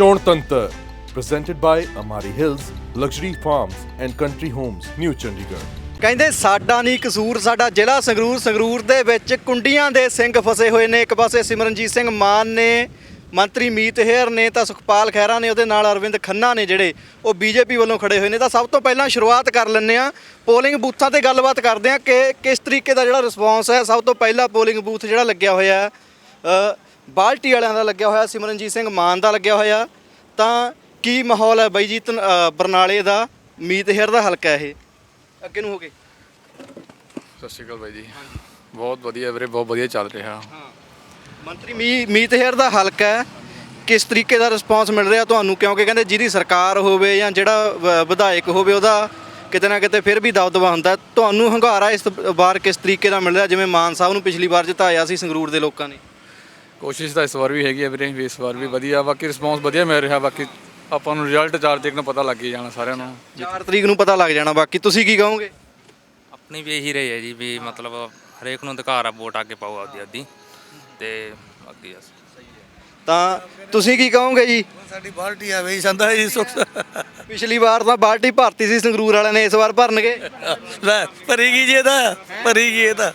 ਚੋਣ ਤੰਤਰ presented by Amari Hills, Luxury Farms and Country Homes, New Chandigarh ਕਹਿੰਦੇ ਸਾਡਾ ਨਹੀਂ ਕਸੂਰ, ਸਾਡਾ ਜ਼ਿਲ੍ਹਾ ਸੰਗਰੂਰ ਸੰਗਰੂਰ ਦੇ ਵਿੱਚ ਕੁੰਡੀਆਂ ਦੇ ਸਿੰਘ ਫਸੇ ਹੋਏ ਨੇ। ਇੱਕ ਪਾਸੇ ਸਿਮਰਨਜੀਤ ਸਿੰਘ ਮਾਨ ਨੇ, ਮੰਤਰੀ ਮੀਤ ਹੇਅਰ ਨੇ, ਤਾਂ ਸੁਖਪਾਲ ਖਹਿਰਾ ਨੇ, ਉਹਦੇ ਨਾਲ ਅਰਵਿੰਦ ਖੰਨਾ ਨੇ ਜਿਹੜੇ ਉਹ ਬੀਜੇਪੀ ਵੱਲੋਂ ਖੜੇ ਹੋਏ ਨੇ। ਤਾਂ ਸਭ ਤੋਂ ਪਹਿਲਾਂ ਸ਼ੁਰੂਆਤ ਕਰ ਲੈਂਦੇ ਆ ਪੋਲਿੰਗ ਬੂਥਾਂ ਤੇ ਗੱਲਬਾਤ ਕਰਦੇ ਆ ਕਿ ਕਿਸ ਤਰੀਕੇ ਦਾ ਜਿਹੜਾ ਰਿਸਪੌਂਸ ਹੈ, ਸਭ ਤੋਂ ਪਹਿਲਾਂ ਪੋਲਿੰਗ ਬੂਥ ਜਿਹੜਾ ਲੱਗਿਆ ਹੋਇਆ ਬਾਲਟੀ ਵਾਲਿਆਂ ਦਾ ਲੱਗਿਆ ਹੋਇਆ ਸਿਮਰਨਜੀਤ ਸਿੰਘ ਮਾਨ ਦਾ ਲੱਗਿਆ ਹੋਇਆ। ਤਾਂ ਕੀ ਮਾਹੌਲ ਹੈ ਬਾਈ ਜੀ ਧਨ- ਅ, ਬਰਨਾਲੇ ਦਾ? ਮੀਤ ਹੇਅਰ ਦਾ ਹਲਕਾ ਇਹ। ਅੱਗੇ ਨੂੰ ਹੋ ਗਏ। ਸਤਿ ਸ਼੍ਰੀ ਅਕਾਲ ਬਾਈ ਜੀ। ਬਹੁਤ ਵਧੀਆ ਵੀਰੇ ਬਹੁਤ ਵਧੀਆ ਚੱਲ ਰਿਹਾ। ਮੰਤਰੀ ਮੀ ਮੀਤ ਹੇਅਰ ਦਾ ਹਲਕਾ ਹੈ। ਕਿਸ ਤਰੀਕੇ ਦਾ ਰਿਸਪਾਂਸ ਮਿਲ ਰਿਹਾ ਤੁਹਾਨੂੰ? ਕਿਉਂਕਿ ਕਹਿੰਦੇ ਜਿਹਦੀ ਸਰਕਾਰ ਹੋਵੇ ਜਾਂ ਜਿਹੜਾ ਵ- ਵਿਧਾਇਕ ਹੋਵੇ ਉਹਦਾ ਕਿਤੇ ਨਾ ਕਿਤੇ ਫਿਰ ਵੀ ਦਬਦਬਾ ਹੁੰਦਾ। ਹੈ। ਤੁਹਾਨੂੰ ਹੰਗਾਰਾ ਇਸ ਵਾਰ ਕਿਸ ਤਰੀਕੇ ਦਾ ਮਿਲ ਰਿਹਾ? ਜਿਵੇਂ ਮਾਨ ਸਾਹਿਬ ਨੂੰ ਪਿਛਲੀ ਵਾਰ ਜਿਤਾਇਆ ਸੀ ਸੰਗਰੂਰ ਦੇ ਲੋਕਾਂ ਨੇ। ਕੋਸ਼ਿਸ਼ ਤਾਂ ਇਸ ਵਾਰ ਵੀ ਹੈਗੀ ਹੈ ਵੀਰੇ ਵੀ ਇਸ ਵਾਰ ਵੀ ਵਧੀਆ ਬਾਕੀ ਰਿਸਪੌਂਸ ਵਧੀਆ ਮਿਲ ਰਿਹਾ ਬਾਕੀ ਆਪਾਂ ਨੂੰ ਰਿਜ਼ਲਟ ਚਾਰ ਤਰੀਕ ਨੂੰ ਪਤਾ ਲੱਗ ਹੀ ਜਾਣਾ ਸਾਰਿਆਂ ਨੂੰ। 4 ਤਰੀਕ ਨੂੰ ਪਤਾ ਲੱਗ ਜਾਣਾ ਬਾਕੀ ਤੁਸੀਂ ਕੀ ਕਹੋਗੇ? ਆਪਣੀ ਵੀ ਇਹੀ ਰਹੀ ਹੈ ਜੀ ਵੀ ਮਤਲਬ ਹਰੇਕ ਨੂੰ ਅਧਿਕਾਰ ਆ ਵੋਟ ਅੱਗੇ ਪਾਓ ਆਪਦੀ ਆਪਦੀ ਤੇ ਅੱਗੇ ਬਸ। ਤਾਂ ਤੁਸੀਂ ਕੀ ਕਹੋਗੇ ਜੀ? ਸਾਡੀ ਬਾਲਟੀ ਆ ਬਈ ਸੰਦਾ ਜੀ ਸੁਖ। ਪਿਛਲੀ ਵਾਰ ਤਾਂ ਬਾਲਟੀ ਭਰਤੀ ਸੀ ਸੰਗਰੂਰ ਵਾਲਿਆਂ ਨੇ ਇਸ ਵਾਰ ਭਰਨਗੇ। ਲੈ ਭਰੀ ਗਈ ਜੀ ਇਹਦਾ ਭਰੀ ਗਈ ਇਹਦਾ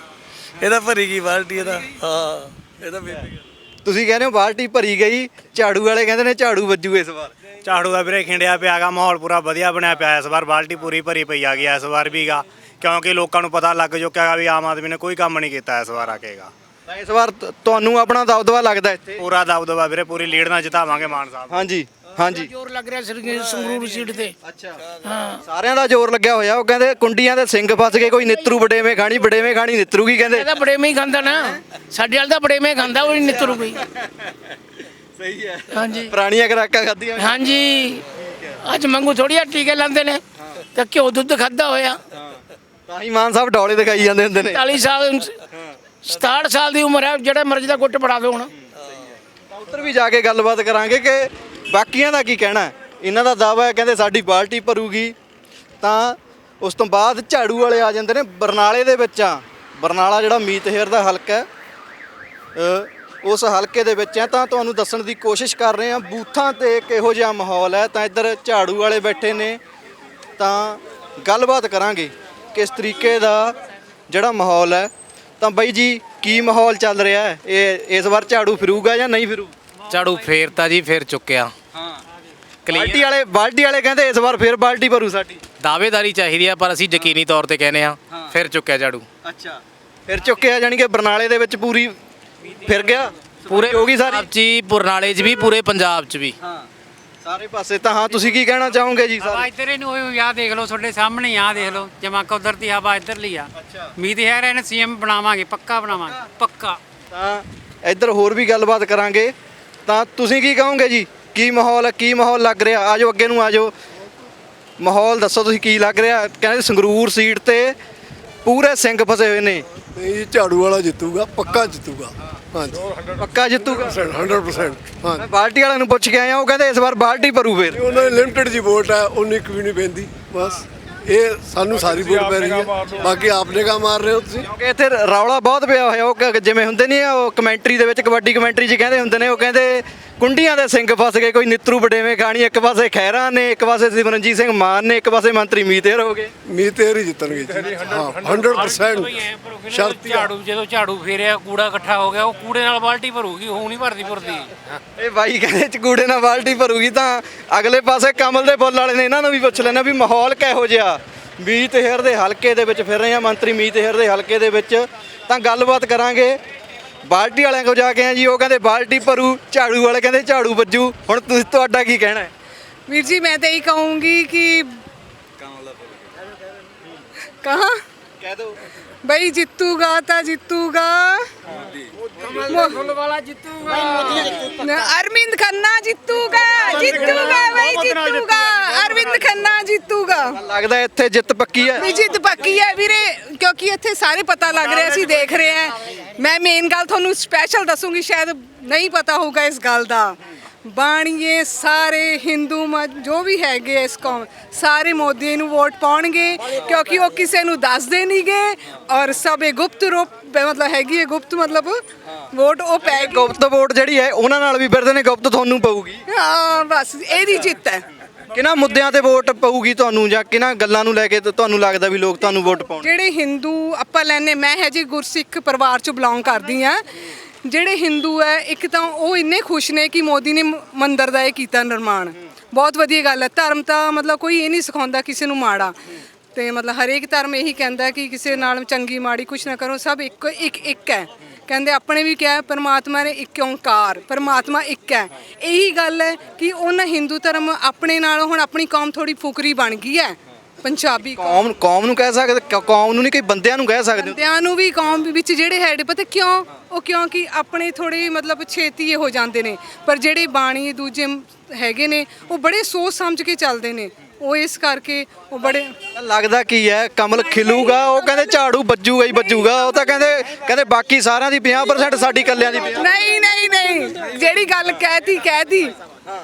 ਇਹਦਾ ਭਰੀ ਗਈ ਬਾਲਟੀ ਇਹਦਾ ਹਾਂ ਇਹਦਾ ਬੇਬੀ ਤੁਸੀਂ ਕਹਿੰਦੇ ਹੋ ਬਾਲਟੀ ਭਰੀ ਗਈ ਝਾੜੂ ਵਾਲੇ ਕਹਿੰਦੇ ਨੇ ਝਾੜੂ ਵੱਜੂ ਇਸ ਵਾਰ। ਝਾੜੂ ਦਾ ਵੀਰੇ ਖਿੰਡਿਆ ਪਿਆਗਾ ਮਾਹੌਲ ਪੂਰਾ ਵਧੀਆ ਬਣਿਆ ਪਿਆ ਇਸ ਵਾਰ ਬਾਲਟੀ ਪੂਰੀ ਭਰੀ ਪਈ ਆ ਗਈ ਇਸ ਵਾਰ ਵੀਗਾ ਕਿਉਂਕਿ ਲੋਕਾਂ ਨੂੰ ਪਤਾ ਲੱਗ ਚੁੱਕਿਆ ਵੀ ਆਮ ਆਦਮੀ ਨੇ ਕੋਈ ਕੰਮ ਨਹੀਂ ਕੀਤਾ ਇਸ ਵਾਰ ਆ ਕੇਗਾ ਤਾਂ ਇਸ ਵਾਰ ਤੁਹਾਨੂੰ ਆਪਣਾ ਦਬਦਬਾ ਲੱਗਦਾ ਇੱਥੇ? ਪੂਰਾ ਦਬਦਬਾ ਵੀਰੇ ਪੂਰੀ ਲੀਡ ਨਾਲ ਜਿਤਾਵਾਂਗੇ ਮਾਨ ਸਾਹਿਬ। ਹਾਂਜੀ। ਹਾਂਜੀ। ਜ਼ੋਰ ਲੱਗ ਰਿਹਾ ਸਰ- ਸੰਗਰੂਰ ਸੀਟ ਤੇ। ਅੱਛਾ। ਸਾਰਿਆਂ ਦਾ ਜ਼ੋਰ ਲੱਗਿਆ ਹੋਇਆ ਉਹ ਕਹਿੰਦੇ ਕੁੰਡੀਆਂ ਦੇ ਸਿੰਘ ਫਸ ਗਏ ਕੋਈ ਨਿੱਤਰੂ ਬੜੇਵੇਂ ਖਾਣੀ ਬੜੇਵੇਂ ਖਾਣੀ ਨਿੱਤਰੂ ਕੀ ਕਹਿੰਦੇ? ਇਹਦਾ ਬੜੇ ਮੇ ਹੀ ਖਾਂਦਾ ਨਾ। ਸਾਡੇ ਵਾਲ ਤਾਂ ਬੜੇ ਮੇ ਖਾਂਦਾ ਉਹ ਨਿਤਰੂ ਕੋਈ। ਸਹੀ ਹੈ। ਹਾਂਜੀ। ਪੁਰਾਣੀਆਂ ਖਰਾਕਾਂ ਖਾਧੀਆਂ ਹਾਂਜੀ। ਅੱਜ ਮੰਗੂ ਥੋੜੀ ਆ ਟੀਕੇ ਲਾਉਂਦੇ ਨੇ ਤੇ ਘਿਓ ਦੁੱਧ ਖਾਦਾ ਹੋਇਆ। ਤਾਂ ਹੀ ਮਾਨ ਸਾਹਿਬ ਡੌਲੇ ਦਿਖਾਈ ਜਾਂਦੇ ਹੁੰਦੇ ਨੇ। 40 ਸਾਲ 67 ਸਾਲ ਦੀ ਉਮਰ ਹੈ ਜਿਹੜਾ ਮਰਜ਼ੀ ਦਾ ਗੁੱਟ ਪੜਾ ਦੋ ਹੁਣ। ਤਾਂ ਉੱਧਰ ਵੀ ਜਾ ਕੇ ਗੱਲਬਾਤ ਕਰਾਂਗੇ ਕਿ ਬਾਕੀਆਂ ਦਾ ਕੀ ਕਹਿਣਾ? ਹੈ। ਇਹਨਾਂ ਦਾ ਦਾਵਾ ਹੈ ਕਹਿੰਦੇ ਸਾਡੀ ਬਾਲਟੀ ਭਰੂਗੀ। ਤਾਂ ਉਸ ਤੋਂ ਬਾਅਦ ਝਾੜੂ ਵਾਲੇ ਆ ਜਾਂਦੇ ਨੇ ਬਰਨਾਲੇ ਦੇ ਵਿੱਚ ਆ। ਬਰਨਾਲਾ ਜਿਹੜਾ ਮੀਤ ਦਾ ਹਲਕਾ ਹੈ ਅ, ਉਸ ਹਲਕੇ ਦੇ ਵਿੱਚ ਹੈ। ਤਾਂ ਤੁਹਾਨੂੰ ਦੱਸਣ ਦੀ ਕੋਸ਼ਿਸ਼ ਕਰ ਰਹੇ ਹਾਂ ਬੂਥਾਂ ਤੇ ਕਿਹੋ ਜਿਹਾ ਮਾਹੌਲ ਹੈ। ਤਾਂ ਇੱਧਰ ਝਾੜੂ ਵਾਲੇ ਬੈਠੇ ਨੇ। ਤਾਂ ਗੱਲਬਾਤ ਕਰਾਂਗੇ ਕਿਸ ਤਰੀਕੇ ਦਾ ਜਿਹੜਾ ਮਾਹੌਲ ਹੈ। ਤਾਂ ਬਾਈ ਜੀ ਕੀ ਮਾਹੌਲ ਚੱਲ ਰਿਹਾ ਹੈ? ਇਹ ਇਸ ਵਾਰ ਝਾੜੂ ਫਿਰੂਗਾ ਜਾਂ ਨਹੀਂ ਫਿਰੂ ਝਾੜੂ ਫੇਰਤਾ ਜੀ ਫੇਰ ਚੁੱਕਿਆ। ਹਾਂ। ਬਾਲਟੀ ਵਾਲੇ ਬਾਲਟੀ ਵਾਲੇ ਕਹਿੰਦੇ ਇਸ ਵਾਰ ਫੇਰ ਬਾਲਟੀ ਭਰੂ ਸਾਡੀ। ਦਾਅਵੇਦਾਰੀ ਚਾਹੀਦੀ ਆ ਪਰ ਅਸੀਂ ਯਕੀਨੀ ਤੌਰ ਤੇ ਕਹਿੰਦੇ ਆ ਫੇਰ ਚੁੱਕਿਆ ਝਾੜੂ। ਅੱਛਾ। ਫਿਰ ਚੁੱਕਿਆ ਜਾਨੀ ਕਿ ਬਰਨਾਲੇ ਦੇ ਵਿੱਚ ਪੂਰੀ ਫਿਰ ਗਿਆ? ਪੂਰੇ ਹੋਗੀ ਸਾਰੀ? ਪੰਜਾਬ 'ਚ ਹੀ ਪੁਰਨਾਲੇ 'ਚ ਵੀ ਪੂਰੇ ਪੰਜਾਬ 'ਚ ਵੀ। ਹਾਂ। ਸਾਰੇ ਪਾਸੇ ਤਾਂ ਹਾਂ ਤੁਸੀਂ ਕੀ ਕਹਿਣਾ ਚਾਹੋਗੇ ਜੀ ਹਵਾ ਸਾਰੇ ਇੱਧਰ ਹੀ ਨੂੰ ਹੋਈ ਆ ਦੇਖ ਲਓ ਤੁਹਾਡੇ ਸਾਹਮਣੇ ਹੀ ਆ ਦੇਖ ਲਓ ਜਮਾ ਕੁਦਰਤੀ ਹਵਾ ਇੱਧਰ ਲਈ ਆ। ਉਮੀਦ ਹੈ ਇਹਨੇ ਸੀਐਮ ਬਣਾਵਾਂਗੇ ਪੱਕਾ ਬਣਾਵਾਂਗੇ ਪੱਕਾ। ਤਾਂ ਇੱਧਰ ਹੋਰ ਵੀ ਗੱਲਬਾਤ ਕਰਾਂਗੇ। ਤਾਂ ਤੁਸੀਂ ਕੀ ਕਹੋਗੇ ਜੀ? ਕੀ ਮਾਹੌਲ ਹੈ? ਕੀ ਮਾਹੌਲ ਲੱਗ ਰਿਹਾ? ਆਜੋ ਅੱਗੇ ਨੂੰ ਆਜੋ। ਮਾਹੌਲ ਦੱਸੋ ਤੁਸੀਂ ਕੀ ਲੱਗ ਰਿਹਾ? ਕਹਿੰਦੇ ਸੰਗਰੂਰ ਸੀਟ ਤੇ ਪੂਰੇ ਸਿੰਘ ਫਸੇ ਹੋਏ ਨੇ। ਨਹੀਂ ਝਾੜੂ ਵਾਲਾ ਜਿੱਤੂਗਾ ਪੱਕਾ ਜਿੱਤੂਗਾ। ਹਾਂਜੀ। ਪੱਕਾ ਜਿੱਤੂਗਾ? 100% ਹਾਂ ਮੈਂ ਬਾਲਟੀ ਵਾਲਿਆਂ ਨੂੰ ਪੁੱਛ ਕੇ ਆਇਆ ਉਹ ਕਹਿੰਦੇ ਇਸ ਵਾਰ ਬਾਲਟੀ ਭਰੂ ਫੇਰ। ਉਹਨਾਂ ਦੀ ਲਿਮਟਿਡ ਜੀ ਵੋਟ ਹੈ ਉਨੀ ਕੁ ਵੀ ਨਹੀਂ ਪੈਂਦੀ ਬਸ। ਇਹ ਸਾਨੂੰ ਸਾਰੀ ਵੋਟ ਪੈ ਰਹੀ ਹੈ। ਬਾਕੀ ਆਪਨੇ ਕਾ ਮਾਰ ਰਹੇ ਹੋ ਤੁਸੀਂ। ਕਿਉਂਕਿ ਇੱਥੇ ਰੌਲਾ ਬਹੁਤ ਪਿਆ ਹੋਇਆ ਉਹ ਜਿਵੇਂ ਹੁੰਦੇ ਨਹੀਂ ਆ, ਉਹ ਕਮੈਂਟਰੀ ਦੇ ਵਿੱਚ ਕਬੱਡੀ ਕਮੈਂਟਰੀ 'ਚ ਕਹਿੰਦੇ ਹੁੰਦੇ ਨੇ ਉਹ ਕਹਿੰਦੇ ਕੁੰਡੀਆਂ ਦੇ ਸਿੰਘ ਫਸ ਗਏ ਕੋਈ ਨਿੱਤਰੂ ਬੜੇਵੇਂ ਖਾਣੀ ਇੱਕ ਪਾਸੇ ਖੈਰਾ ਨੇ ਇੱਕ ਪਾਸੇ ਸਿਮਰਨਜੀਤ ਸਿੰਘ ਮਾਨ ਨੇ ਇੱਕ ਪਾਸੇ ਮੰਤਰੀ ਮੀਤੇਰ ਹੋ ਗਏ। ਤੇਰੀ ਜਿੱਤਣਗੇ ਜੀ। ਹਾਂ 100% ਸ਼ਰਤੀ ਝਾੜੂ ਜਦੋਂ ਝਾੜੂ ਫੇਰਿਆ ਕੂੜਾ ਇਕੱਠਾ ਹੋ ਗਿਆ ਉਹ ਕੂੜੇ ਨਾਲ ਬਾਲਟੀ ਭਰੂਗੀ ਉਹ ਨਹੀਂ ਭਰਦੀ ਭਰਦੀ ਇਹ ਬਾਈ ਕਹਿੰਦੇ ਚਕੂੜੇ ਨਾਲ ਬਾਲਟੀ ਭਰੂਗੀ ਤਾਂ ਅਗਲੇ ਪਾਸੇ ਕਮਲ ਦੇ ਫੁੱਲ ਵਾਲੇ ਨੇ ਇਹਨਾਂ ਨੂੰ ਵੀ ਪੁੱਛ ਲੈਣਾ ਵੀ ਮਾਹੌਲ ਕਿਹੋ ਜਿਹਾ। ਮੀਤ ਹੇਰ ਦੇ ਹਲਕੇ ਦੇ ਵਿੱਚ ਫਿਰ ਰਹੇ ਆ ਮੰਤਰੀ ਮੀਤ ਹੇਰ ਦੇ ਹਲਕੇ ਦੇ ਵਿੱਚ ਤਾਂ ਗੱਲਬਾਤ ਕਰਾਂਗੇ। ਬਾਲਟੀ ਵਾਲਿਆਂ ਕੋਲ ਜਾ ਕੇ ਆ ਜੀ ਉਹ ਕਹਿੰਦੇ ਬਾਲਟੀ ਭਰੂ ਝਾੜੂ ਵਾਲੇ ਕਹਿੰਦੇ ਝਾੜੂ ਵੱਜੂ। ਹੁਣ ਤੁਸੀਂ ਤੁਹਾਡਾ ਕੀ ਕਹਿਣਾ ਹੈ? ਵੀਰ ਜੀ ਮੈਂ ਤਾਂ ਇਹ ਕਹੂੰਗੀ ਕਿ ਕਹਾਂ ਕਹਿ? ਦੋ ਬਈ ਜਿੱਤੂਗਾ ਤਾਂ ਜਿੱਤੂਗਾ। ਫੁੱਲ ਵਾਲਾ ਜਿੱਤੂਗਾ। ਅਰਵਿੰਦ ਖੰਨਾ ਜਿੱਤੂਗਾ ਜਿੱਤੂਗਾ ਬਈ ਜਿੱਤੂਗਾ ਅਰਵਿੰਦ ਖੰਨਾ ਜਿੱਤੂਗਾ। ਲੱਗਦਾ ਇੱਥੇ ਜਿੱਤ ਪੱਕੀ ਹੈ। ਵੀ ਜਿੱਤ ਪੱਕੀ ਹੈ ਵੀਰੇ ਕਿਉਂਕਿ ਇੱਥੇ ਸਾਰੇ ਪਤਾ ਲੱਗ ਰਿਹਾ ਸੀ ਦੇਖ ਰਹੇ ਆ ਮੈਂ ਮੇਨ ਗੱਲ ਤੁਹਾਨੂੰ ਸਪੈਸ਼ਲ ਦੱਸੂਗੀ ਸ਼ਾਇਦ ਨਹੀਂ ਪਤਾ ਹੋਊਗਾ ਇਸ ਗੱਲ ਦਾ। ਬਾਣੀਏ ਸਾਰੇ ਹਿੰਦੂ ਮਤ ਜੋ ਵੀ ਹੈਗੇ ਇਸ ਕੌਮ ਸਾਰੇ ਮੋਦੀ ਨੂੰ ਵੋਟ ਪਾਉਣਗੇ ਕਿਉਂਕਿ ਉਹ ਕਿਸੇ ਨੂੰ ਦੱਸਦੇ ਨਹੀਂਗੇ ਔਰ ਸਭ ਇਹ ਗੁਪਤ ਰੂਪ ਮਤਲਬ ਹੈਗੀ ਹੈ ਗੁਪਤ ਮਤਲਬ ਵੋਟ ਉਹ ਪੈ ਗੁਪਤ ਵੋਟ ਜਿਹੜੀ ਹੈ ਉਹਨਾਂ ਨਾਲ ਵੀ ਫਿਰਦੇ ਨੇ ਗੁਪਤ ਤੁਹਾਨੂੰ ਪਊਗੀ। ਹਾਂ ਬਸ ਇਹਦੀ ਜਿੱਤ ਹੈ। ਕਿਹਨਾਂ ਮੁੱਦਿਆਂ ਤੇ ਵੋਟ ਪਊਗੀ ਤੁਹਾਨੂੰ ਜਾਂ ਕਿਹਨਾਂ ਗੱਲਾਂ ਨੂੰ ਲੈ ਕੇ ਤੁਹਾਨੂੰ ਲੱਗਦਾ ਵੀ ਲੋਕ ਤੁਹਾਨੂੰ ਵੋਟ ਪਾਉਣ? ਜਿਹੜੇ ਹਿੰਦੂ ਆਪਾਂ ਲੈਨੇ ਮੈਂ ਹੈ ਜੀ ਗੁਰਸਿੱਖ ਪਰਿਵਾਰ ਚ ਬਿਲੋਂਗ ਕਰਦੀ ਆ ਜਿਹੜੇ ਹਿੰਦੂ ਹੈ, ਇੱਕ ਤਾਂ ਉਹ ਇੰਨੇ ਖੁਸ਼ ਨੇ ਕਿ ਮੋਦੀ ਨੇ ਮ- ਮੰਦਿਰ ਦਾ ਇਹ ਕੀਤਾ ਨਿਰਮਾਣ। ਬਹੁਤ ਵਧੀਆ ਗੱਲ ਹੈ। ਧਰਮ ਤਾਂ ਮਤਲਬ ਕੋਈ ਇਹ ਨਹੀਂ ਸਿਖਾਉਂਦਾ ਕਿਸੇ ਨੂੰ ਮਾੜਾ। ਤੇ ਮਤਲਬ ਹਰੇਕ ਧਰਮ ਇਹੀ ਕਹਿੰਦਾ ਕਿ ਕਿਸੇ ਨਾਲ ਚੰਗੀ ਮਾੜੀ ਕੁਛ ਨਾ ਕਰੋ, ਸਭ ਇੱਕ ਇੱਕ ਇੱਕ ਹੈ। ਕਹਿੰਦੇ ਆਪਣੇ ਵੀ ਕਿਹਾ ਪਰਮਾਤਮਾ ਨੇ ਇੱਕ ਓੰਕਾਰ, ਪਰਮਾਤਮਾ ਇੱਕ ਹੈ। ਇਹੀ ਗੱਲ ਹੈ ਕਿ ਉਹਨਾਂ ਹਿੰਦੂ ਧਰਮ ਆਪਣੇ ਨਾਲ ਹੁਣ ਆਪਣੀ ਕੌਮ ਥੋੜੀ ਫੁਕਰੀ ਬਣ ਗਈ ਹੈ। ਪੰਜਾਬੀ ਕੌਮ। ਕੌਮ ਨੂੰ ਕਹਿ ਸਕਦੇ ਕ- ਕੌਮ ਨੂੰ ਨਹੀਂ ਕਈ ਬੰਦਿਆਂ ਨੂੰ ਕਹਿ ਸਕਦੇ ਹੋ। ਬੰਦਿਆਂ ਨੂੰ ਵੀ ਕੌਮ ਵਿੱਚ ਜਿਹੜੇ ਹੈਡ ਪਤਾ ਕਿਉਂ? ਉਹ ਕਿਉਂਕਿ ਆਪਣੇ ਥੋੜੇ ਮਤਲਬ ਛੇਤੀ ਇਹ ਹੋ ਜਾਂਦੇ ਨੇ। ਪਰ ਜਿਹੜੇ ਬਾਣੀ ਦੂਜੇ ਮ- ਹੈਗੇ ਨੇ ਉਹ ਬੜੇ ਸੋਚ ਸਮਝ ਕੇ ਚੱਲਦੇ ਨੇ। ਉਹ ਇਸ ਕਰਕੇ ਉਹ ਬੜੇ ਲੱਗਦਾ ਕੀ ਹੈ ਕਮਲ ਖਿਲੂਗਾ ਉਹ ਕਹਿੰਦੇ ਝਾੜੂ ਵੱਜੂਗਾ ਹੀ ਵੱਜੂਗਾ ਉਹ ਤਾਂ ਕਹਿੰਦੇ ਕਹਿੰਦੇ ਬਾਕੀ ਸਾਰਿਆਂ ਦੀ 50% ਸਾਡੀ ਕੱਲਿਆਂ ਦੀ 50 ਨਹੀਂ ਨਹੀਂ ਨਹੀਂ ਜਿਹੜੀ ਗੱਲ ਕਹਿਤੀ ਕਹਿਤੀ।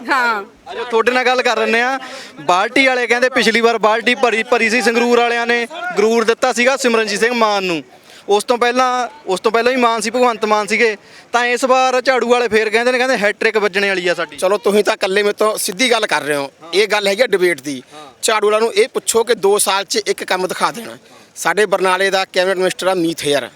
ਹਾਂ। ਅਜੋ ਤੁਹਾਡੇ ਨਾਲ ਗੱਲ ਕਰ ਰਹੇ ਆ ਬਾਲਟੀ ਵਾਲੇ ਕਹਿੰਦੇ ਪਿਛਲੀ ਵਾਰ ਬਾਲਟੀ ਭਰੀ ਭਰੀ ਸੀ ਸੰਗਰੂਰ ਵਾਲਿਆਂ ਨੇ ਗਰੂਰ ਦਿੱਤਾ ਸੀਗਾ ਸਿਮਰਨਜੀਤ ਸਿੰਘ ਮਾਨ ਨੂੰ। ਉਸ ਤੋਂ ਪਹਿਲਾਂ ਉਸ ਤੋਂ ਪਹਿਲਾਂ ਹੀ ਮਾਨ ਸੀ ਭਗਵੰਤ ਮਾਨ ਸੀਗੇ। ਤਾਂ ਇਸ ਵਾਰ ਝਾੜੂ ਵਾਲੇ ਫੇਰ ਕਹਿੰਦੇ ਨੇ ਕਹਿੰਦੇ ਹੈਟ੍ਰਿਕ ਵੱਜਣੇ ਵਾਲੀ ਆ ਸਾਡੀ। ਚਲੋ ਤੁਸੀਂ ਤਾਂ ਇਕੱਲੇ ਮੇਰੇ ਤੋਂ ਸਿੱਧੀ ਗੱਲ ਕਰ ਰਹੇ ਹੋ। ਇਹ ਗੱਲ ਹੈਗੀ ਡਿਬੇਟ ਦੀ। ਝਾੜੂ ਵਾਲਾ ਨੂੰ ਇਹ ਪੁੱਛੋ ਕਿ 2 ਸਾਲ 'ਚ ਇੱਕ ਕੰਮ ਦਿਖਾ ਦੇਣਾ। ਸਾਡੇ ਬਰਨਾਲੇ ਦਾ ਕੈਬਨਿਟ ਮਿਨਿਸਟਰ ਆ ਮੀਤ ਹੇਅਰ।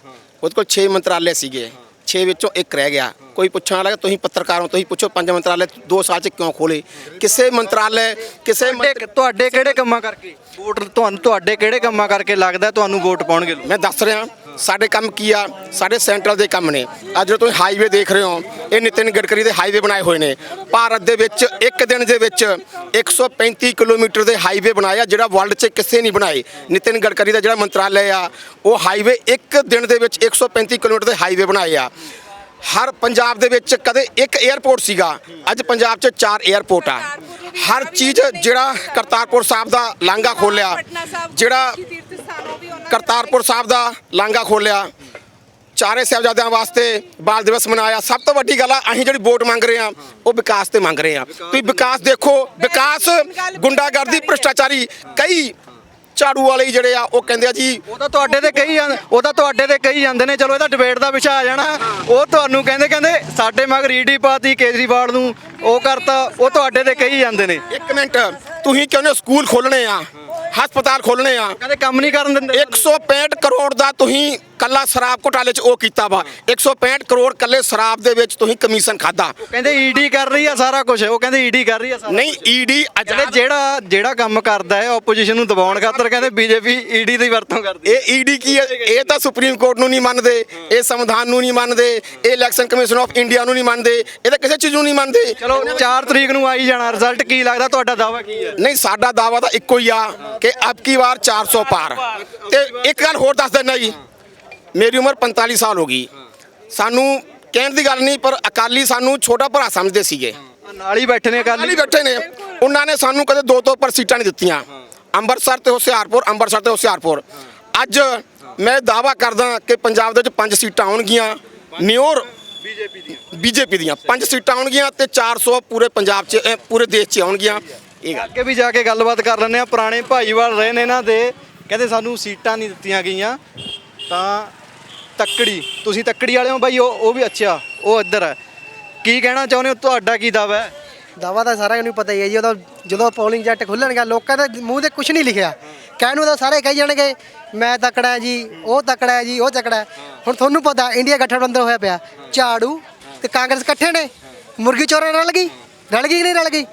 ਉਹਦੇ ਕੋਲ 6 ਮੰਤਰਾਲੇ ਸੀਗੇ। 6 ਵਿੱਚੋਂ ਇੱਕ ਰਹਿ ਗਿਆ। ਕੋਈ ਪੁੱਛਣ ਵਾਲਾ ਤੁਸੀਂ ਪੱਤਰਕਾਰ ਹੋ ਤੁਸੀਂ ਪੁੱਛੋ ਪੰਜ ਮੰਤਰਾਲੇ 2 ਸਾਲ 'ਚ ਕਿਉਂ ਖੋਲੇ? ਕਿਸੇ ਮੰਤਰਾਲੇ ਕਿਸੇ ਤੁਹਾਡੇ ਕਿਹੜੇ ਕੰਮਾਂ ਕਰਕੇ? ਵੋਟ ਤੁਹਾਨੂੰ ਤੁਹਾਡੇ ਕਿਹੜੇ ਕੰਮਾਂ ਕਰਕੇ ਲੱਗਦਾ ਤੁਹਾਨੂੰ ਵੋਟ ਪਾਉਣਗੇ ਮੈਂ ਦੱਸ ਰਿਹਾ। ਸਾਡੇ ਕੰਮ ਕੀ ਆ? ਸਾਡੇ ਸੈਂਟਰਲ ਦੇ ਕੰਮ ਨੇ। ਅੱਜ ਜੋ ਤੁਸੀਂ ਹਾਈਵੇ ਦੇਖ ਰਹੇ ਹੋ, ਇਹ ਨਿਤਿਨ ਗਡਕਰੀ ਦੇ ਹਾਈਵੇ ਬਣਾਏ ਹੋਏ ਨੇ। ਭਾਰਤ ਦੇ ਵਿੱਚ ਇੱਕ ਦਿਨ ਦੇ ਵਿੱਚ 135 ਕਿਲੋਮੀਟਰ ਦੇ ਹਾਈਵੇ ਬਣਾਏ ਆ, ਜਿਹੜਾ ਵਰਲਡ 'ਚ ਕਿਸੇ ਨਹੀਂ ਬਣਾਏ। ਨਿਤਿਨ ਗਡਕਰੀ ਦਾ ਜਿਹੜਾ ਮੰਤਰਾਲੇ ਆ, ਉਹ ਹਾਈਵੇ ਇੱਕ ਦਿਨ ਦੇ ਵਿੱਚ 135 ਕਿਲੋਮੀਟਰ ਦੇ ਹਾਈਵੇ ਬਣਾਏ ਆ। ਹਰ ਪੰਜਾਬ ਦੇ ਵਿੱਚ ਕਦੇ ਇੱਕ 에ਅਰਪੋਰਟ ਸੀਗਾ। ਅੱਜ ਪੰਜਾਬ 'ਚ ਚਾਰ 에ਅਰਪੋਰਟ ਆ। ਹਰ ਚੀਜ਼ ਜਿਹੜਾ ਕਰਤਾਰਪੁਰ ਸਾਹਿਬ ਦਾ ਲਾਂਘਾ ਖੋਲਿਆ ਜਿਹੜਾ ਕਰਤਾਰਪੁਰ ਸਾਹਿਬ ਦਾ ਲਾਂਘਾ ਖੋਲਿਆ ਚਾਰੇ ਸਾਹਿਬਜ਼ਾਦਿਆਂ ਵਾਸਤੇ ਬਾਲ ਦਿਵਸ ਮਨਾਇਆ। ਸਭ ਤੋਂ ਵੱਡੀ ਗੱਲ ਆ ਅਸੀਂ ਜਿਹੜੀ ਵੋਟ ਮੰਗ ਰਹੇ ਆ ਉਹ ਵਿਕਾਸ ਤੇ ਮੰਗ ਰਹੇ ਆ ਤੁਸੀਂ ਵਿਕਾਸ ਦੇਖੋ ਵਿਕਾਸ ਗੁੰਡਾਗਰਦੀ ਭ੍ਰਿਸ਼ਟਾਚਾਰੀ ਕਈ ਝਾੜੂ ਵਾਲੇ ਜਿਹੜੇ ਆ ਉਹ ਕਹਿੰਦੇ ਆ ਜੀ ਉਹ ਤਾਂ ਤੁਹਾਡੇ ਤੇ ਕਹੀ ਜਾਂਦੇ ਉਹ ਤਾਂ ਤੁਹਾਡੇ ਤੇ ਕਹੀ ਜਾਂਦੇ ਨੇ ਚਲੋ ਇਹਦਾ ਡਿਬੇਟ ਦਾ ਵਿਸ਼ਾ ਆ ਜਾਣਾ। ਉਹ ਤੁਹਾਨੂੰ ਕਹਿੰਦੇ ਕਹਿੰਦੇ ਸਾਡੇ ਮਗਰ ਈਡੀ ਪਾਤੀ ਕੇਜਰੀਵਾਲ ਨੂੰ ਉਹ ਕਰਤਾ ਉਹ ਤੁਹਾਡੇ ਤੇ ਕਹੀ ਜਾਂਦੇ ਨੇ। ਇੱਕ ਮਿੰਟ ਤੁਸੀਂ ਕਹਿੰਦੇ ਸਕੂਲ ਖੋਲਣੇ ਆ ਹਸਪਤਾਲ ਖੋਲਣੇ ਆ। ਕਹਿੰਦੇ ਕੰਮ ਨਹੀਂ ਕਰਨ ਦਿੰਦੇ। 165 ਕਰੋੜ ਦਾ ਤੁਸੀਂ ਕੱਲਾ ਸ਼ਰਾਬ ਘੁਟਾਲੇ 'ਚ ਉਹ ਕੀਤਾ ਵਾ। 165 ਕਰੋੜ ਕੱਲੇ ਸ਼ਰਾਬ ਦੇ ਵਿੱਚ ਤੁਸੀਂ ਕਮਿਸ਼ਨ ਖਾਦਾ ਕਹਿੰਦੇ ਈਡੀ ਕਰ ਰਹੀ ਆ ਸਾਰਾ ਕੁਝ ਉਹ ਕਹਿੰਦੇ ਈਡੀ ਕਰ ਰਹੀ ਆ ਸਾਰਾ ਨਹੀਂ ਈਡੀ ਕਹਿੰਦੇ ਜਿਹੜਾ ਜਿਹੜਾ ਕੰਮ ਕਰਦਾ ਹੈ ਆਪੋਜੀਸ਼ਨ ਨੂੰ ਦਬਾਉਣ ਖਾਤਰ ਕਹਿੰਦੇ ਬੀਜੇਪੀ ਈਡੀ ਦੀ ਵਰਤੋਂ ਕਰਦੀ ਇਹ ਈਡੀ ਕੀ ਹੈ? ਇਹ ਤਾਂ ਸੁਪਰੀਮ ਕੋਰਟ ਨੂੰ ਨਹੀਂ ਮੰਨਦੇ। ਇਹ ਸੰਵਿਧਾਨ ਨੂੰ ਨਹੀਂ ਮੰਨਦੇ। ਇਹ ਇਲੈਕਸ਼ਨ ਕਮਿਸ਼ਨ ਆਫ ਇੰਡੀਆ ਨੂੰ ਨਹੀਂ ਮੰਨਦੇ। ਇਹ ਤਾਂ ਕਿਸੇ ਚੀਜ਼ ਨੂੰ ਨਹੀਂ ਮੰਨਦੇ। ਚਲੋ 4 ਤਰੀਕ ਨੂੰ ਆਈ ਜਾਣਾ। ਰਿਜ਼ਲਟ ਕੀ ਲੱਗਦਾ? ਤੁਹਾਡਾ ਦਾਵਾ ਕੀ ਹੈ? ਨਹੀਂ ਸਾਡਾ ਦਾਵਾ ਤਾਂ ਇੱਕੋ ਹੀ ਆ ਕਿ ਅਬ ਕੀ ਵਾਰ 400 ਪਾਰ। ਤੇ ਇੱਕ ਗੱਲ ਹੋਰ ਦੱਸ ਦਿੰਦਾ ਜੀ। ਮੇਰੀ ਉਮਰ 45 ਸਾਲ ਹੋ ਗਈ। ਸਾਨੂੰ ਕਹਿਣ ਦੀ ਗੱਲ ਨਹੀਂ ਪਰ ਅਕਾਲੀ ਸਾਨੂੰ ਛੋਟਾ ਭਰਾ ਸਮਝਦੇ ਸੀਗੇ। ਨਾਲ ਹੀ ਬੈਠੇ ਨੇ ਅਕਾਲੀ। ਹੀ ਬੈਠੇ ਨੇ। ਉਹਨਾਂ ਨੇ ਸਾਨੂੰ ਕਦੇ ਦੋ ਤੋਂ ਉੱਪਰ ਸੀਟਾਂ ਨਹੀਂ ਦਿੱਤੀਆਂ। ਅੰਮ੍ਰਿਤਸਰ ਤੇ ਹੁਸ਼ਿਆਰਪੁਰ ਅੰਮ੍ਰਿਤਸਰ ਤੇ ਹੁਸ਼ਿਆਰਪੁਰ। ਅੱਜ ਮੈਂ ਦਾਵਾ ਕਰਦਾ ਕਿ ਪੰਜਾਬ ਦੇ ਵਿੱਚ ਪੰਜ ਸੀਟਾਂ ਆਉਣਗੀਆਂ। ਨਿਓਰ ਬੀਜੇਪੀ ਦੀਆਂ। ਪੰਜ ਸੀਟਾਂ ਆਉਣਗੀਆਂ ਤੇ 400 ਪੂਰੇ ਪੰਜਾਬ 'ਚ ਅਹ, ਪੂਰੇ ਦੇਸ਼ 'ਚ ਆਉਣਗੀਆਂ। ਇਹ ਗੱਲ। ਅੱਗੇ ਵੀ ਜਾ ਕੇ ਗੱਲਬਾਤ ਕਰ ਲੈਂਦੇ ਆ ਪੁਰਾਣੇ ਭਾਈਵਾਲ ਰਹੇ ਨੇ ਇਹਨਾਂ ਦੇ। ਕਹਿੰਦੇ ਸਾਨੂੰ ਸੀਟਾਂ ਨਹੀਂ ਦਿੱਤੀਆਂ ਗਈਆਂ। ਤਾਂ ਤੱਕੜੀ, ਤੁਸੀਂ ਤੱਕੜੀ ਵਾਲੇ ਹੋ ਬਾਈ, ਉਹ ਉਹ ਵੀ ਅੱਛਾ, ਉਹ ਇੱਧਰ ਹੈ। ਕੀ ਕਹਿਣਾ ਚਾਹੁੰਦੇ ਹੋ, ਤੁਹਾਡਾ ਕੀ ਦਾਵਾ ਹੈ? ਦਾਵਾ ਤਾਂ ਸਾਰਿਆਂ ਨੂੰ ਪਤਾ ਹੀ ਹੈ ਜੀ, ਉਦੋਂ ਜਦੋਂ ਪੋਲਿੰਗ ਜੱਟ ਖੁੱਲਣਗਾ, ਲੋਕਾਂ ਦੇ ਮੂੰਹ ਤੇ ਕੁਝ ਨਹੀਂ ਲਿਖਿਆ। ਕਹਿਣ ਨੂੰ ਤਾਂ ਸਾਰੇ ਕਹੀ ਜਾਣਗੇ, ਮੈਂ ਤਕੜਾ ਹੈ ਜੀ, ਉਹ ਤਕੜਾ ਹੈ ਜੀ, ਉਹ ਤਕੜਾ ਹੈ। ਹੁਣ ਤੁਹਾਨੂੰ ਪਤਾ ਇੰਡੀਆ ਗਠਬੰਧਨ ਹੋਇਆ ਪਿਆ। ਝਾੜੂ ਤੇ ਕਾਂਗਰਸ ਇਕੱਠੇ ਨੇ। ਮੁਰਗੀ ਚੋਰਾਂ ਰਲ ਗਈ। ਰਲ ਗਈ ਕਿ ਨਹੀਂ ਰਲ ਗਈ?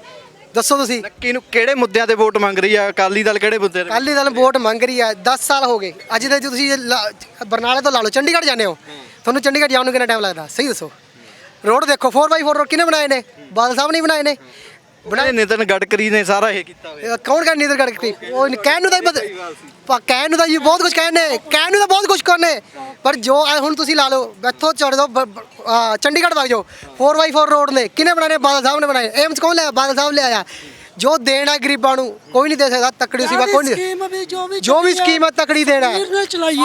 ਦੱਸੋ ਤੁਸੀਂ। ਕਿਹਨੂੰ ਕਿਹੜੇ ਮੁੱਦਿਆਂ ਤੇ ਵੋਟ ਮੰਗ ਰਹੀ ਆ? ਅਕਾਲੀ ਦਲ ਕਿਹੜੇ ਮੁੱਦੇ ਤੇ? ਅਕਾਲੀ ਦਲ ਵੋਟ ਮੰਗ ਰਹੀ ਹੈ 10 ਸਾਲ ਹੋ ਗਏ। ਅੱਜ ਦੇ ਜੋ ਤੁਸੀਂ ਲਾ- ਬਰਨਾਲੇ ਤੋਂ ਲਾ ਲਓ ਚੰਡੀਗੜ੍ਹ ਜਾਂਦੇ ਹੋ। ਤੁਹਾਨੂੰ ਚੰਡੀਗੜ੍ਹ ਜਾਣ ਨੂੰ ਕਿੰਨਾ ਟਾਈਮ ਲੱਗਦਾ? ਸਹੀ ਦੱਸੋ। ਰੋਡ ਦੇਖੋ 4x4 ਰੋਡ ਕਿਹਨੇ ਬਣਾਏ ਨੇ? ਬਾਦਲ ਸਾਹਿਬ ਨੇ ਹੀ ਬਣਾਏ ਨੇ। ਬਣਾਏ ਨਿਤਨ ਗਡਕਰੀ ਨੇ ਸਾਰਾ ਇਹ ਕੀਤਾ ਹੋਇਆ। ਕੌਣ ਕਹਿ ਨੀਦਰ ਗੜਕਰੀ ਉਹ ਕਹਿਣ ਨੂੰ ਤਾਂ ਹੀ ਪਤਾ ਪਾ ਕਹਿਣ ਨੂੰ ਤਾਂ ਜੀ ਬਹੁਤ ਕੁਝ ਕਹਿਣ ਨੇ ਕਹਿਣ ਨੂੰ ਤਾਂ ਬਹੁਤ ਕੁਝ ਕਰਨੇ ਪਰ ਜੋ ਆ ਹੁਣ ਤੁਸੀਂ ਲਾ ਲਓ ਇੱਥੋਂ ਚੜ ਦੋ ਚੰਡੀਗੜ੍ਹ ਵਗ ਜਾਓ। 4x4 ਰੋਡ ਨੇ। ਕਿਹਨੇ ਬਣਾਏ ਨੇ? ਬਾਦਲ ਸਾਹਿਬ ਨੇ ਬਣਾਏ। ਏਮਸ ਕੌਣ ਲਿਆ? ਬਾਦਲ ਸਾਹਿਬ ਲਿਆਇਆ। ਜੋ ਦੇਣਾ ਗਰੀਬਾਂ ਨੂੰ ਕੋਈ ਨਹੀਂ ਦੇ ਸਕਦਾ ਤਕੜੀ ਸਿਵਾ ਕੋਈ ਨਹੀਂ। ਜੋ ਵੀ ਸਕੀਮ ਹੈ ਤਕੜੀ ਦੇਣਾ। ਨੇ ਚਲਾਈ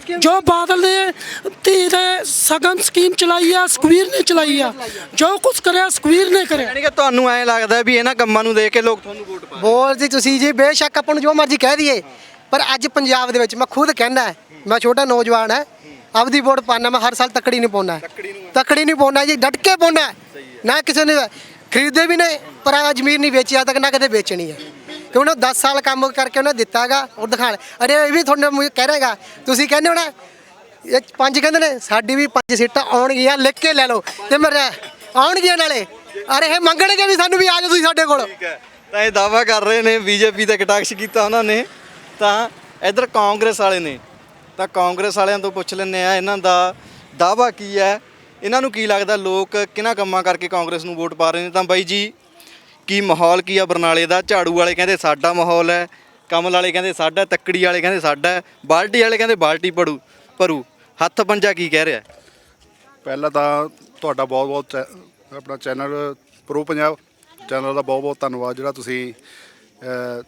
ਸਕੀਮ ਜੋ ਬਾਦਲ ਨੇ ਤੀਰੇ ਸਗਨ ਸਕੀਮ ਚਲਾਈ ਆ ਸਕਵੀਰ ਨੇ ਚਲਾਈ ਆ। ਜੋ ਕੁਝ ਕਰਿਆ ਸਕਵੀਰ ਨੇ ਕਰਿਆ। ਯਾਨੀ ਕਿ ਤੁਹਾਨੂੰ ਐਂ ਲੱਗਦਾ ਵੀ ਇਹਨਾਂ ਕੰਮਾਂ ਨੂੰ ਦੇਖ ਕੇ ਲੋਕ ਤੁਹਾਨੂੰ ਵੋਟ ਪਾਉਣ। ਬੋਲ ਜੀ ਤੁਸੀਂ ਜੀ ਬੇਸ਼ੱਕ ਆਪਾਂ ਨੂੰ ਜੋ ਮਰਜ਼ੀ ਕਹਿ ਦਈਏ ਪਰ ਅੱਜ ਪੰਜਾਬ ਦੇ ਵਿੱਚ ਮੈਂ ਖੁਦ ਕਹਿਣਾ ਹੈ, ਮੈਂ ਛੋਟਾ ਨੌਜਵਾਨ ਹੈ ਆਪਦੀ ਵੋਟ ਪਾਣਾ ਮੈਂ ਹਰ ਸਾਲ ਤੱਕੜੀ ਨਹੀਂ ਪਾਉਣਾ ਤੱਕੜੀ ਨਹੀਂ ਪਾਉਣਾ ਜੀ ਡਟ ਕੇ ਪਾਉਣਾ ਨਾ ਕਿਸੇ ਨੇ ਖਰੀਦੇ ਵੀ ਨੇ, ਪਰ ਆ ਜ਼ਮੀਰ ਨਹੀਂ ਵੇਚੀ ਵੇਚਿਆ ਤੱਕ ਨਾ ਕਦੇ ਵੇਚਣੀ ਹੈ। ਕਿ ਉਹਨੇ 10 ਸਾਲ ਕੰਮ ਕਰਕੇ ਉਹਨੇ ਦਿੱਤਾਗਾ, ਉਹ ਦਿਖਾਣ। ਅਰੇ ਇਹ ਵੀ ਤੁਹਾਨੂੰ ਕਹਿ ਰਹੇਗਾ ਤੁਸੀਂ ਕਹਿੰਦੇ ਹੋ ਨਾ, ਇਹ ਪੰਜ ਕਹਿੰਦੇ ਨੇ, ਸਾਡੀ ਵੀ ਪੰਜ ਸੀਟਾਂ ਆਉਣਗੀਆਂ, ਲਿਖ ਕੇ ਲੈ ਲਓ ਤੇ ਮੇਰੇ ਆਉਣਗੀਆਂ ਨਾਲੇ। ਅਰੇ ਇਹ ਮੰਗਣਗੇ ਵੀ ਸਾਨੂੰ ਵੀ ਆ ਜਾਓ ਤੁਸੀਂ ਸਾਡੇ ਕੋਲ। ਤਾਂ ਇਹ ਦਾਵਾ ਕਰ ਰਹੇ ਨੇ, ਬੀਜੇਪੀ ਦਾ ਕਟਾਕਸ਼ ਕੀਤਾ ਉਹਨਾਂ ਨੇ। ਤਾਂ ਇਧਰ ਕਾਂਗਰਸ ਵਾਲੇ ਨੇ, ਤਾਂ ਕਾਂਗਰਸ ਵਾਲਿਆਂ ਤੋਂ ਪੁੱਛ ਲੈਂਦੇ ਆ ਇਹਨਾਂ ਦਾ ਦਾਵਾ ਕੀ ਹੈ? ਇਹਨਾਂ ਨੂੰ ਕੀ ਲੱਗਦਾ ਲੋਕ ਕਿਹਨਾਂ ਕੰਮਾਂ ਕਰਕੇ ਕਾਂਗਰਸ ਨੂੰ ਵੋਟ ਪਾ ਰਹੇ ਨੇ? ਤਾਂ ਬਾਈ ਜੀ ਕੀ ਮਾਹੌਲ ਕੀ ਆ ਬਰਨਾਲੇ ਦਾ? ਝਾੜੂ ਵਾਲੇ ਕਹਿੰਦੇ ਸਾਡਾ ਮਾਹੌਲ ਹੈ ਕਮਲ ਵਾਲੇ ਕਹਿੰਦੇ ਸਾਡਾ ਤੱਕੜੀ ਵਾਲੇ ਕਹਿੰਦੇ ਸਾਡਾ ਹੈ, ਬਾਲਟੀ ਵਾਲੇ ਕਹਿੰਦੇ ਬਾਲਟੀ ਪੜੂ ਭਰੂ। ਹੱਥ ਪੰਜਾ ਕੀ ਕਹਿ ਰਿਹਾ? ਪਹਿਲਾਂ ਤਾਂ ਤੁਹਾਡਾ ਬਹੁਤ ਬਹੁਤ ਚੈ- ਆਪਣਾ ਚੈਨਲ ਪ੍ਰੋ ਪੰਜਾਬ ਚੈਨਲ ਦਾ ਬਹੁਤ ਬਹੁਤ ਧੰਨਵਾਦ ਜਿਹੜਾ ਤੁਸੀਂ ਅਹ,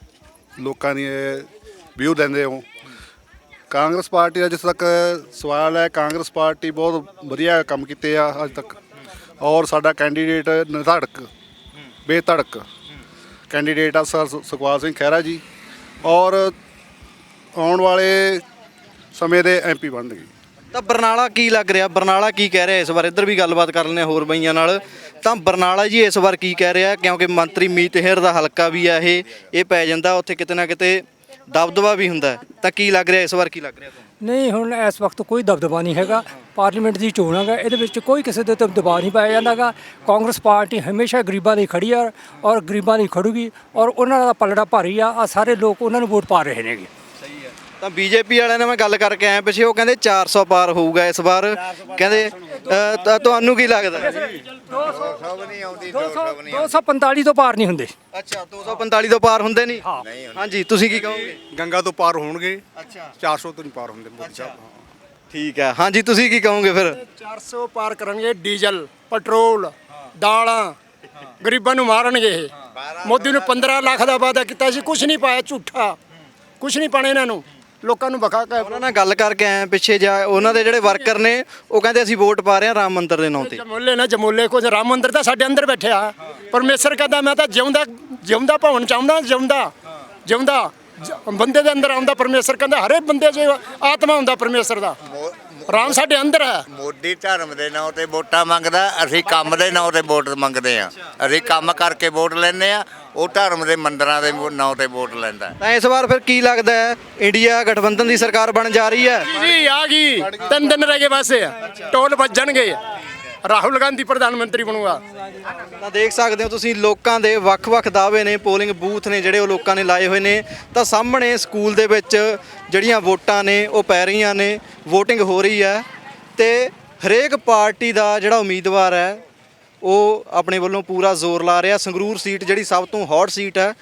ਲੋਕਾਂ ਦੀ ਵਿਊ ਦਿੰਦੇ ਹੋ। ਕਾਂਗਰਸ ਪਾਰਟੀ ਦਾ ਜਿਸ ਤੱਕ ਸਵਾਲ ਹੈ, ਕਾਂਗਰਸ ਪਾਰਟੀ ਬਹੁਤ ਵਧੀਆ ਕੰਮ ਕੀਤੇ ਆ ਅੱਜ ਤੱਕ। ਔਰ ਸਾਡਾ ਕੈਂਡੀਡੇਟ ਨਿਧੜਕ, ਬੇਧੜਕ ਕੈਂਡੀਡੇਟ ਆ ਸਰ ਸੁਖਵਾਲ ਸਿੰਘ ਖਹਿਰਾ ਜੀ। ਔਰ ਆਉਣ ਵਾਲੇ ਸਮੇਂ ਦੇ ਐਮਪੀ ਬਣਨਗੇ ਤਾਂ ਬਰਨਾਲਾ ਕੀ ਲੱਗ ਰਿਹਾ? ਬਰਨਾਲਾ ਕੀ ਕਹਿ ਰਿਹਾ ਇਸ ਵਾਰ? ਇੱਧਰ ਵੀ ਗੱਲਬਾਤ ਕਰ ਲੈਂਦੇ ਹਾਂ ਹੋਰ ਬਈਆਂ ਨਾਲ। ਤਾਂ ਬਰਨਾਲਾ ਜੀ ਇਸ ਵਾਰ ਕੀ ਕਹਿ ਰਿਹਾ? ਕਿਉਂਕਿ ਮੰਤਰੀ ਮੀਤ ਹੇਰ ਦਾ ਹਲਕਾ ਵੀ ਆ ਇਹ ਇਹ ਪੈ ਜਾਂਦਾ। ਉੱਥੇ ਕਿਤੇ ਨਾ ਕਿਤੇ ਦਬਦਬਾ ਵੀ ਹੁੰਦਾ ਹੈ। ਤਾਂ ਕੀ ਲੱਗ ਰਿਹਾ ਇਸ ਵਾਰ ਕੀ ਲੱਗ ਰਿਹਾ ਤੁਹਾਨੂੰ? ਨਹੀਂ, ਹੁਣ ਇਸ ਵਕਤ ਕੋਈ ਦਬਦਬਾ ਨਹੀਂ ਹੈਗਾ। ਪਾਰਲੀਮੈਂਟ ਦੀ ਚੋਣ ਹੈਗਾ। ਇਹਦੇ ਵਿੱਚ ਕੋਈ ਕਿਸੇ ਦੇ ਉੱਤੇ ਦਬਾਅ ਨਹੀਂ ਪਾਇਆ ਜਾਂਦਾਗਾ। ਕਾਂਗਰਸ ਪਾਰਟੀ ਹਮੇਸ਼ਾ ਗਰੀਬਾਂ ਲਈ ਖੜੀ ਆ ਔਰ ਗਰੀਬਾਂ ਲਈ ਖੜੂਗੀ ਔਰ ਉਹਨਾਂ ਦਾ ਪਲੜਾ ਭਾਰੀ ਆ। ਆ ਸਾਰੇ ਲੋਕ ਉਹਨਾਂ ਨੂੰ ਵੋਟ ਪਾ ਰਹੇ ਨੇਗੇ। ਤਾਂ ਬੀਜੇਪੀ ਵਾਲਿਆਂ ਨਾਲ ਮੈਂ ਗੱਲ ਕਰਕੇ ਆਇਆ ਪਿੱਛੇ ਉਹ ਕਹਿੰਦੇ 400 ਪਾਰ ਹੋਊਗਾ ਇਸ ਵਾਰ। ਕਹਿੰਦੇ ਤਾਂ ਤੁਹਾਨੂੰ ਕੀ ਲੱਗਦਾ? 245 ਤੋਂ ਪਾਰ ਨਹੀਂ ਹੁੰਦੇ। ਅੱਛਾ 245 ਤੋਂ ਪਾਰ ਹੁੰਦੇ ਨਹੀਂ? ਹਾਂਜੀ ਤੁਸੀਂ ਕੀ ਕਹੋਗੇ? ਗੰਗਾ ਤੋਂ ਪਾਰ ਹੋਣਗੇ। ਅੱਛਾ। 400 ਤੋਂ ਨਹੀਂ ਪਾਰ ਹੁੰਦੇ ਮੋਦੀ ਸਾਹਿਬ। ਠੀਕ ਹੈ। ਹਾਂਜੀ ਤੁਸੀਂ ਕੀ ਕਹੋਗੇ ਫਿਰ? 400 ਪਾਰ ਕਰਨਗੇ ਡੀਜ਼ਲ ਪੈਟਰੋਲ ਦਾਲਾਂ। ਗਰੀਬਾਂ ਨੂੰ ਮਾਰਨਗੇ ਇਹ। ਮੋਦੀ ਨੇ 15 ਲੱਖ ਦਾ ਵਾਅਦਾ ਕੀਤਾ ਸੀ ਕੁਝ ਨਹੀਂ ਪਾਇਆ ਝੂਠਾ। ਕੁਝ ਨਹੀਂ ਪਾਣੇ ਇਹਨਾਂ ਨੂੰ। ਲੋਕਾਂ ਨੂੰ ਬਖਾ ਕੇ ਉਹਨਾਂ ਨਾਲ ਗੱਲ ਕਰਕੇ ਆਏ ਪਿੱਛੇ ਜਾ ਉਹਨਾਂ ਦੇ ਜਿਹੜੇ ਵਰਕਰ ਨੇ ਉਹ ਕਹਿੰਦੇ ਅਸੀਂ ਵੋਟ ਪਾ ਰਹੇ ਹਾਂ ਰਾਮ ਮੰਦਿਰ ਦੇ ਨਾਂ ਤੇ। ਜਮੋਲੇ ਨਾ ਜਮੋਲੇ ਕੁਝ ਰਾਮ ਮੰਦਿਰ ਤਾਂ ਸਾਡੇ ਅੰਦਰ ਬੈਠਿਆ ਪਰਮੇਸ਼ਰ ਕਹਿੰਦਾ ਮੈਂ ਤਾਂ ਜਿਉਂਦਾ ਜਿਉਂਦਾ ਭਵਨ ਚਾਹੁੰਦਾ ਜਿਉਂਦਾ ਜਿਉਂਦਾ। ਜ- ਬੰਦੇ ਦੇ ਅੰਦਰ ਆਉਂਦਾ ਪਰਮੇਸ਼ਰ ਕਹਿੰਦਾ ਹਰੇ ਬੰਦੇ 'ਚ ਆਤਮਾ ਹੁੰਦਾ ਪਰਮੇਸ਼ਰ ਦਾ। ਰਾਮ ਸਾਡੇ ਅੰਦਰ ਹੈ। ਮੋਦੀ ਧਰਮ ਦੇ ਨਾਂ ਤੇ ਵੋਟਾਂ ਮੰਗਦਾ ਅਸੀਂ ਕੰਮ ਦੇ ਨਾਂ ਤੇ ਵੋਟ ਮੰਗਦੇ ਆ ਅਸੀਂ ਕੰਮ ਕਰਕੇ ਵੋਟ ਲੈਂਦੇ ਆ ਉਹ ਧਰਮ ਦੇ ਮੰਦਰਾਂ ਦੇ ਨਾਂ ਤੇ ਵੋਟ ਲੈਂਦਾ। ਤਾਂ ਇਸ ਵਾਰ ਫਿਰ ਕੀ ਲੱਗਦਾ ਹੈ? ਇੰਡੀਆ ਗਠਬੰਧਨ ਦੀ ਸਰਕਾਰ ਬਣ ਜਾ ਰਹੀ ਹੈ। ਜੀ ਆ ਗਈ। ਤਿੰਨ ਦਿਨ ਰਹਿ ਗਏ ਬਸ। ਟੋਲ ਵੱਜਣਗੇ ਰਾਹੁਲ ਗਾਂਧੀ ਪ੍ਰਧਾਨ ਮੰਤਰੀ ਬਣੂਗਾ। ਤਾਂ ਦੇਖ ਸਕਦੇ ਹੋ ਤੁਸੀਂ, ਲੋਕਾਂ ਦੇ ਵੱਖ-ਵੱਖ ਦਾਅਵੇ ਨੇ ਪੋਲਿੰਗ ਬੂਥ ਨੇ ਜਿਹੜੇ ਉਹ ਲੋਕਾਂ ਨੇ ਲਾਏ ਹੋਏ ਨੇ। ਤਾਂ ਸਾਹਮਣੇ ਸਕੂਲ ਦੇ ਵਿੱਚ ਜਿਹੜੀਆਂ ਵੋਟਾਂ ਨੇ, ਉਹ ਪੈ ਰਹੀਆਂ ਨੇ, VOTING ਹੋ ਰਹੀ ਹੈ। ਤੇ ਹਰੇਕ ਪਾਰਟੀ ਦਾ ਜਿਹੜਾ ਉਮੀਦਵਾਰ ਹੈ, ਉਹ ਆਪਣੇ ਵੱਲੋਂ ਪੂਰਾ ਜ਼ੋਰ ਲਾ ਰਿਹਾ। ਸੰਗਰੂਰ ਸੀਟ ਜਿਹੜੀ ਸਭ ਤੋਂ ਹੌਟ ਸੀਟ ਹੈ,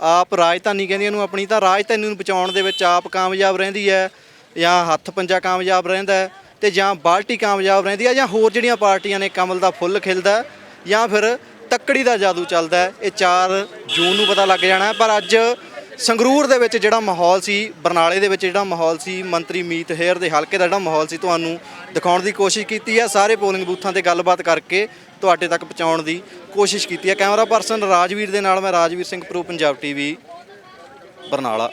ਆਪ ਰਾਜਧਾਨੀ ਕਹਿੰਦੀ ਇਹਨੂੰ ਆਪਣੀ, ਤਾਂ ਰਾਜਧਾਨੀ ਨੂੰ ਬਚਾਉਣ ਦੇ ਵਿੱਚ ਆਪ ਕਾਮਯਾਬ ਰਹਿੰਦੀ ਹੈ ਜਾਂ ਹੱਥ ਪੰਜਾ ਕਾਮਯਾਬ ਰਹਿੰਦਾ ਹੈ। ਤੇ ਜਾਂ ਬਾਲਟੀ ਕਾਮਯਾਬ ਰਹਿੰਦੀ ਹੈ ਜਾਂ ਹੋਰ ਜਿਹੜੀਆਂ ਪਾਰਟੀਆਂ ਨੇ ਕਮਲ ਦਾ ਫੁੱਲ ਖਿਲਦਾ ਜਾਂ ਫਿਰ ਤੱਕੜੀ ਦਾ ਜਾਦੂ ਚੱਲਦਾ ਇਹ 4 ਜੂਨ ਨੂੰ ਪਤਾ ਲੱਗ ਜਾਣਾ ਪਰ ਅੱਜ ਸੰਗਰੂਰ ਦੇ ਵਿੱਚ ਜਿਹੜਾ ਮਾਹੌਲ ਸੀ, ਬਰਨਾਲੇ ਦੇ ਵਿੱਚ ਜਿਹੜਾ ਮਾਹੌਲ ਸੀ, ਮੰਤਰੀ ਮੀਤ ਹੇਰ ਦੇ ਹਲਕੇ ਦਾ ਜਿਹੜਾ ਮਾਹੌਲ ਸੀ, ਤੁਹਾਨੂੰ ਦਿਖਾਉਣ ਦੀ ਕੋਸ਼ਿਸ਼ ਕੀਤੀ ਹੈ। ਸਾਰੇ ਪੋਲਿੰਗ ਬੂਥਾਂ ਤੇ ਗੱਲਬਾਤ ਕਰਕੇ ਤੁਹਾਡੇ ਤੱਕ ਪਹੁੰਚਾਉਣ ਦੀ ਕੋਸ਼ਿਸ਼ ਕੀਤੀ ਹੈ। ਕੈਮਰਾ ਪਰਸਨ ਰਾਜਵੀਰ ਦੇ ਨਾਲ ਮੈਂ ਰਾਜਵੀਰ ਸਿੰਘ, ਪ੍ਰੋ ਪੰਜਾਬ ਟੀਵੀ, ਬਰਨਾਲਾ।